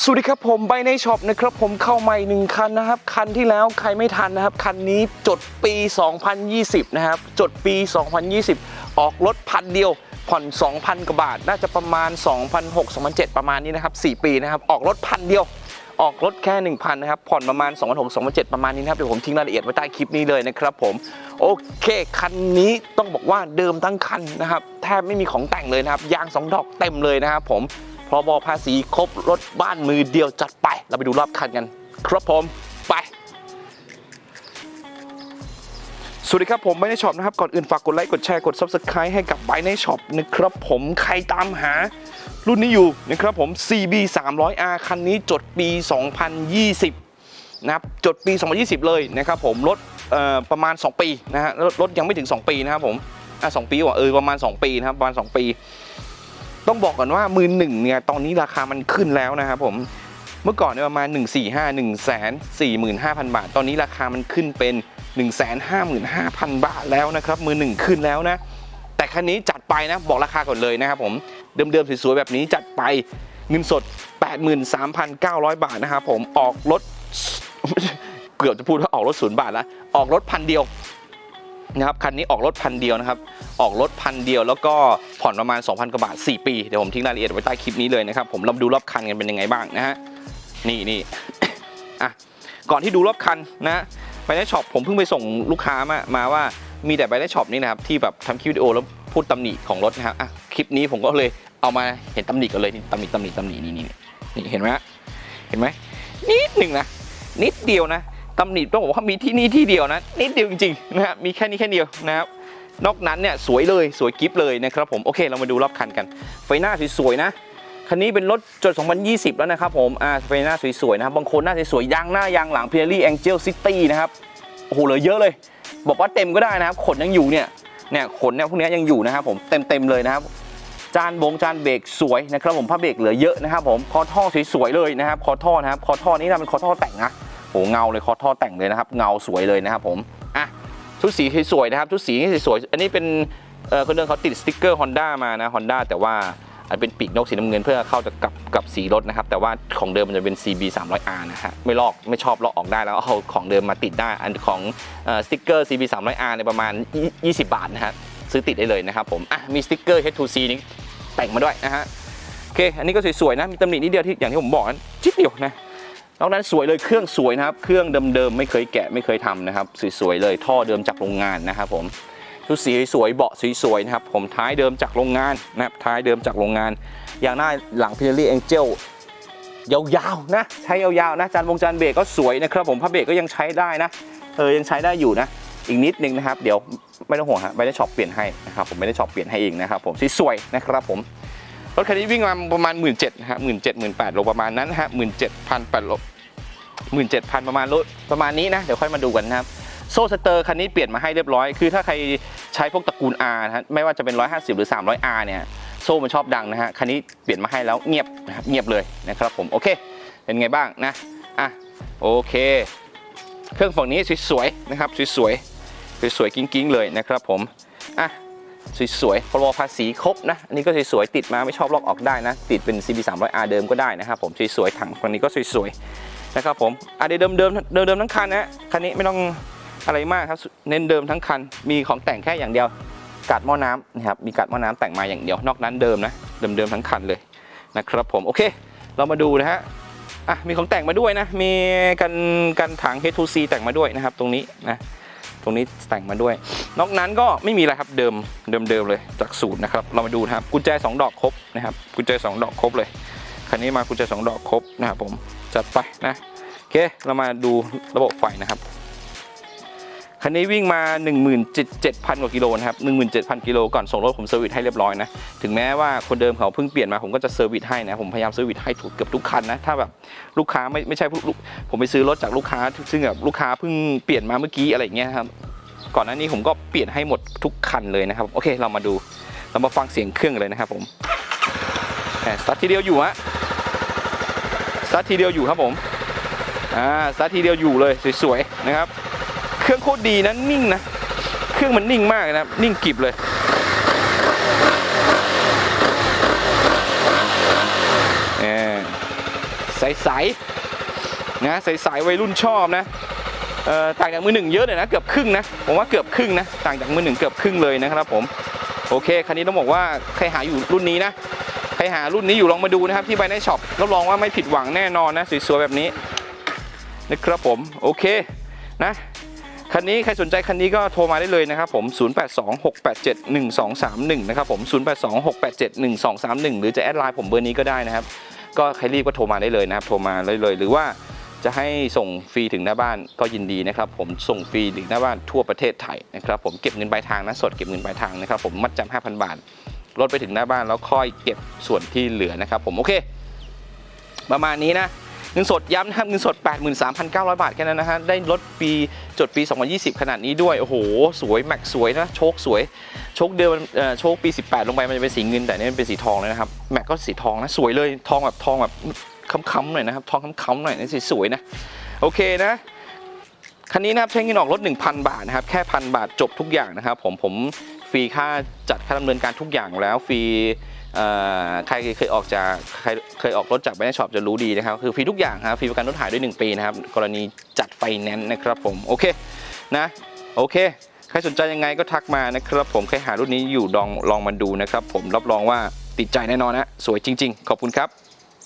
สวัสดีครับผมไปในช็อปนะครับผมเข้าใหม่หนึ่งคันนะครับ คันที่แล้วใครไม่ทันนะครับ คันนี้จดปี 2020 นะครับ จดปี 2020 ออกรถพันเดียว ผ่อน 2,000 กว่าบาท น่าจะประมาณ2,600 2,700ประมาณนี้นะครับ 4 ปีนะครับ ออกรถพันเดียว ออกรถแค่ 1,000 นะครับ ผ่อนประมาณ2,600 2,700ประมาณนี้นะครับ เดี๋ยวผมทิ้งรายละเอียดไว้ใต้คลิปนี้เลยนะครับผม โอเค คันนี้ต้องบอกว่าเดิมทั้งคันนะครับ แทบไม่มีของแต่งเลยนะครับ ยาง 2 ดอกเต็มเลยนะครับผม รบภาษีครบรถบ้านมือเดียวจัดไป เราไปดูรอบคันกันครับผมไปสวัสดีครับผมไบในช็อปนะครับ ก่อนอื่นฝากกดไลค์กดแชร์กด Subscribe ให้กับไบในช็อปนะครับผมใครตามหา รุ่นนี้อยู่นะครับผม CB 300R คันนี้จดปี 2020 นะครับ จดปี 2020 เลยนะครับผมรถประมาณ 2 ปีนะฮะรถรถยังไม่ถึง 2 ปีนะครับผมอะสองปีว่าเออประมาณ 2 ปีนะครับประมาณ 2 ปี ต้องบอกก่อนว่ามือหนึ่งเนี่ยตอนนี้ราคามันขึ้นแล้วนะครับผมเมื่อก่อนเนี่ยประมาณ 1 4 5 1 4 5 0 0 บาท ตอนนี้ราคามันขึ้นเป็น 1 5 5 0 0 0 บาทแล้วนะครับ มือหนึ่งขึ้นแล้วนะ แต่คันนี้จัดไปนะ บอกราคาก่อนเลยนะครับผม เดิมๆสวยๆแบบนี้จัดไปเงินสด 83,900 บาทนะครับผม ออกรถ เกือบจะพูดว่าออกรถศูนย์บาทแล้ว ออกรถพันเดียวนะครับ คันนี้ออกรถพันเดียวนะครับ ออกรถพันเดียวแล้วก็ ผ่อนประมาณ 2,000 กว่าบาท 4 ปี เดี๋ยวผมทิ้งรายละเอียดไว้ใต้คลิปนี้เลยนะครับ ผมเราดูรอบคันกันเป็นยังไงบ้างนะฮะ นี่นี่อะ ก่อนที่ดูรอบคันนะไปในช็อปผมเพิ่งไปส่งลูกค้ามา มาว่ามีแต่ไปในช็อปนี่นะครับที่แบบทำคลิปวิดีโอแล้วพูดตำหนิของรถนะครับอะคลิปนี้ผมก็เลยเอามาเห็นตำหนิกันเลยนี่ตำหนิตำหนิตำหนินี่นี่นี่เห็นไหมเห็นไหมนิดหนึ่งนะนิดเดียวนะตำหนิต้องบอกว่ามีที่นี่ที่เดียวนะนิดเดียวจริงๆนะฮะมีแค่นี้แค่เดียวนะครับ นอกนั้นเนี่ยสวยเลยสวยกิฟเลยนะครับผมโอเคเรามาดูรอบคันกัน ไฟหน้าสวยๆนะคันนี้เป็นรถจด 2020 แล้วนะครับผมอ่าไฟหน้าสวยๆนะครับบางคนหน้าสวยๆยางหน้ายางหลัง p i r e l l i Angel City นะครับโอ้โหเหลือเยอะเลย บอกว่าเต็มก็ได้นะครับขนยังอยู่เนี่ยเนี่ยขนเนี่ยพวกนี้ยังอยู่นะครับผมเต็มๆเลยนะครับจานบงจานเบรกสวยนะครับผมผ้าเบรกเหลือเยอะนะครับผมคอท่อสวยๆเลยนะครับคอท่อนะครับคอท่อนี้ทำเป็นคอท่อแต่งนะโอ้โหเงาเลยคอท่อแต่งเลยนะครับ เงาสวยเลยนะครับผม ชุดสีสวยๆนะครับชุดสีนี่สวยๆอันนี้เป็นเออคนเดินเขาติดสติ๊กเกอร์ Honda มานะ Honda แต่ว่าอันเป็นปีกนกสีน้ำเงินเพื่อเข้ากับกับสีรถนะครับ แต่ว่าของเดิมมันจะเป็น CB 300R นะฮะไม่ลอกไม่ชอบลอกออกได้แล้วเอาของเดิมมาติดได้อันของสติ๊กเกอร์ CB 300R ในประมาณ 20 บาทนะฮะซื้อติดได้เลยนะครับผมอะมีสติ๊กเกอร์ H2C นี้แต่งมาด้วยนะฮะโอเค อันนี้ก็สวยๆนะ มีตำหนินิดเดียวที่อย่างที่ผมบอกนะชิดเดียวนะ นอกนั้นสวยเลยเครื่องสวยนะครับ เครื่องเดิมๆไม่เคยแกะไม่เคยทำนะครับสวยๆเลยท่อเดิมจากโรงงานนะครับผมชุดสีสวยเบาะสวยๆนะครับผมท้ายเดิมจากโรงงานนะครับท้ายเดิมจากโรงงานยางหน้าหลังพิเรลี่แองเจลยาวๆนะใช้ยาวๆนะจานวงจานเบรกก็สวยนะครับผมผ้าเบรกก็ยังใช้ได้นะเออยังใช้ได้อยู่นะอีกนิดนึงนะครับ เดี๋ยวไม่ต้องห่วงฮะไม่ได้ช็อปเปลี่ยนให้นะครับผมไม่ได้ช็อปเปลี่ยนให้เองนะครับผมสวยๆนะครับผมรถคันนี้วิ่งมาประมาณ 1 7ื่นเจ็ดนะฮะหมื่นเจ็ดหมื่นแปดโลประมาณนั้นนะฮะห มื่นเจ็ดพันแปดโลหมื่นเจ็ดพันประมาณโลประมาณนี้นะ เดี๋ยวค่อยมาดูกันนะครับ โซ่สเตอร์คันนี้เปลี่ยนมาให้เรียบร้อย คือถ้าใครใช้พวกตระกูล R นะฮะไม่ว่าจะเป็น 150 หรือ 300R เนี่ยโซ่มันชอบดังนะฮะคันนี้เปลี่ยนมาให้แล้วเงียบนะครับเงียบเลยนะครับผมโอเค เป็นไงบ้างนะอะโอเค เครื่องฝั่งนี้สวยๆนะครับสวยๆสวยๆกิ้งๆเลยนะครับผมอะสวยๆพรบภาษีครบนะ อันนี้ก็สวยๆติดมาไม่ชอบลอกออกได้นะ ติดเป็น CB 300R เดิมก็ได้นะครับผม สวยๆถังฝั่งนี้ก็สวยๆ นะครับผมอะเดี๋ยวเดิมเดิมเดิมเดิมทั้งคันนะคันนี้ไม่ต้องอะไรมากครับเน้นเดิมทั้งคันมีของแต่งแค่อย่างเดียวกัดหม้อน้ำนะครับมีกัดหม้อน้ำแต่งมาอย่างเดียวนอกนั้นเดิมนะเดิมเดิมทั้งคันเลยนะครับผมโอเค เรามาดูนะฮะอะมีของแต่งมาด้วยนะมีกันกันถัง H2C แต่งมาด้วยนะครับ ตรงนี้นะตรงนี้แต่งมาด้วย นอกนั้นก็ไม่มีอะไรครับเดิมเดิมเดิมเลยจากสูตรนะครับเรามาดูนะครับกุญแจสองดอกครบนะครับกุญแจสองดอกครบเลยคันนี้มากุญแจสองดอกครบนะครับผม จัดไปนะโอเคเรามาดูระบบไฟนะครับคันนี้วิ่งมา 17,000 กว่ากิโลนะครับ 17,000 กิโลก่อนส่งรถผมเซอร์วิสให้เรียบร้อยนะ ถึงแม้ว่าคนเดิมเขาเพิ่งเปลี่ยนมาผมก็จะเซอร์วิสให้นะ ผมพยายามเซอร์วิสให้ถูกเกือบทุกคันนะ ถ้าแบบลูกค้าไม่ไม่ใช่ผมไปซื้อรถจากลูกค้า ซึ่งแบบลูกค้าเพิ่งเปลี่ยนมาเมื่อกี้อะไรเงี้ยครับ ก่อนหน้านี้ผมก็เปลี่ยนให้หมดทุกคันเลยนะครับ โอเคเรามาดู เรามาฟังเสียงเครื่องเลยนะครับผมแหมสตาร์ททีเดียวอยู่ฮะ สตาทีเดียวอยู่ครับผมอ่าสตาทีเดียวอยู่เลยสวยๆนะครับ เครื่องโคตรดีนะนิ่งนะเครื่องมันนิ่งมากนะครับนิ่งกริบเลยแหมใสๆนะใสๆวัยรุ่นชอบนะเอ่อต่างจากมือหนึ่งเยอะเลยนะเกือบครึ่งนะผมว่าเกือบครึ่งนะต่างจากมือหนึ่งเกือบครึ่งเลยนะครับผมโอเคคันนี้ต้องบอกว่าใครหาอยู่รุ่นนี้นะ รหารุ่นนี้อยู่ลองมาดูนะครับที่ไบในช็อปรับรองว่าไม่ผิดหวังแน่นอนนะสวยๆแบบนี้นะครับผมโอเคนะคันนี้ใครสนใจคันนี้ก็โทรมาได้เลยนะครับผม 0826871231 นะครับผม 0826871231 หรือจะแอดไลน์ผมเบอร์นี้ก็ได้นะครับ ก็ใครรีบก็โทรมาได้เลยนะครับ โทรมาเลยเลย หรือว่าจะให้ส่งฟรีถึงหน้าบ้านก็ยินดีนะครับ ผมส่งฟรีถึงหน้าบ้านทั่วประเทศไทยนะครับผมเก็บเงินปลายทางนะสดเก็บเงินปลายทางนะครับผมมัดจำ5,000 บาท ลดไปถึงหน้าบ้านแล้วค่อยเก็บส่วนที่เหลือนะครับผมโอเค ประมาณนี้นะเงินสดย้ำนะครับเงินสด 83,900 บาทแค่นั้นนะฮะได้รถปีจดปี 2020 ขนาดนี้ด้วย โอ้โห สวย แม็กสวยนะ โชคสวย โชคเดิมเอ่อโชคปี 18 ลงไปมันจะเป็นสีเงิน แต่นี่มันเป็นสีทองเลยนะครับ แม็กก็สีทองนะ สวยเลยทองแบบทองแบบค้ำๆหน่อยนะครับ ทองค้ำๆหน่อยนี่สวยนะ โอเคนะคันนี้นะครับใช้เงินออกรถ 1,000 บาทนะครับแค่พันบาทจบทุกอย่างนะครับผมผม ฟรีค่าจัดค่าดำเนินการทุกอย่างแล้วฟรีใครเคยออกจากใครเคยออกรถจากแบรนด์ช็อปจะรู้ดีนะครับ คือฟรีทุกอย่างครับฟรีประกันรถหายด้วย 1 ปีนะครับ กรณีจัดไฟแนนซ์นะครับผม โอเคนะโอเค ใครสนใจยังไงก็ทักมานะครับผมใครหารุ่นนี้อยู่ลองลองมาดูนะครับผมรับรองว่าติดใจแน่นอนนะสวยจริง ๆ ขอบคุณครับ